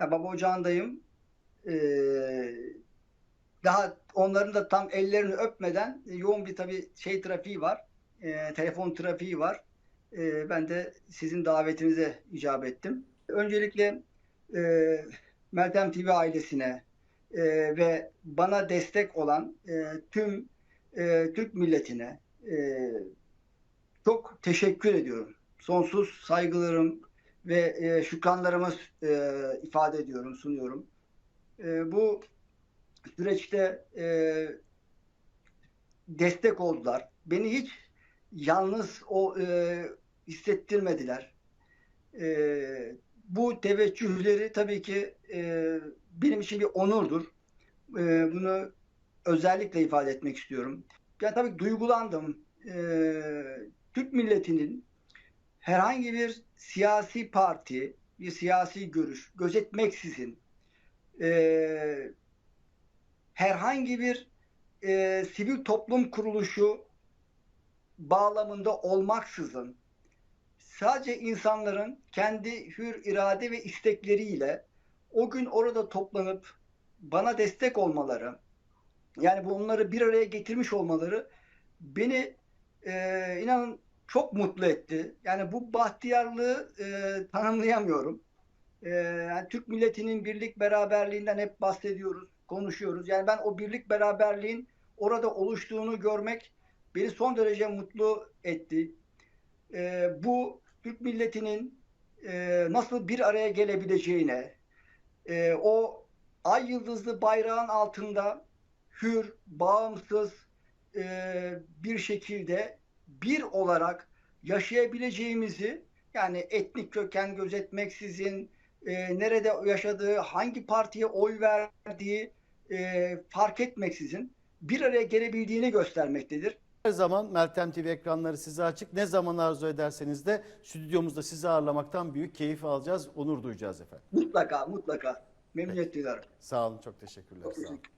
Ya baba ocağındayım. Ee, daha onların da tam ellerini öpmeden yoğun bir tabii şey trafiği var. Ee, telefon trafiği var. Ee, ben de sizin davetinize icap ettim. Öncelikle e, Meltem TV ailesine e, ve bana destek olan e, tüm e, Türk milletine e, çok teşekkür ediyorum. Sonsuz saygılarım ve e, şükranlarımı e, ifade ediyorum, sunuyorum. E, bu süreçte e, destek oldular. Beni hiç yalnız o e, hissettirmediler. E, bu teveccühleri tabii ki e, benim için bir onurdur. E, bunu özellikle ifade etmek istiyorum. Ya tabii duygulandım. E, Türk milletinin herhangi bir siyasi parti, bir siyasi görüş gözetmeksizin e, herhangi bir e, sivil toplum kuruluşu bağlamında olmaksızın sadece insanların kendi hür irade ve istekleriyle o gün orada toplanıp bana destek olmaları, yani bunları bir araya getirmiş olmaları beni e, inanın çok mutlu etti. Yani bu bahtiyarlığı e, tanımlayamıyorum. E, yani Türk milletinin birlik beraberliğinden hep bahsediyoruz, konuşuyoruz. Yani ben o birlik beraberliğin orada oluştuğunu görmek beni son derece mutlu etti. E, bu Türk milletinin e, nasıl bir araya gelebileceğine, e, o ay yıldızlı bayrağın altında hür, bağımsız e, bir şekilde bir olarak yaşayabileceğimizi yani etnik köken gözetmeksizin e, nerede yaşadığı, hangi partiye oy verdiği e, fark etmeksizin bir araya gelebildiğini göstermektedir. Her zaman Meltem TV ekranları size açık. Ne zaman arzu ederseniz de stüdyomuzda sizi ağırlamaktan büyük keyif alacağız, onur duyacağız efendim. Mutlaka mutlaka memnuniyet duyarım. Sağ olun, çok teşekkürler. Çok Sağ olun. teşekkür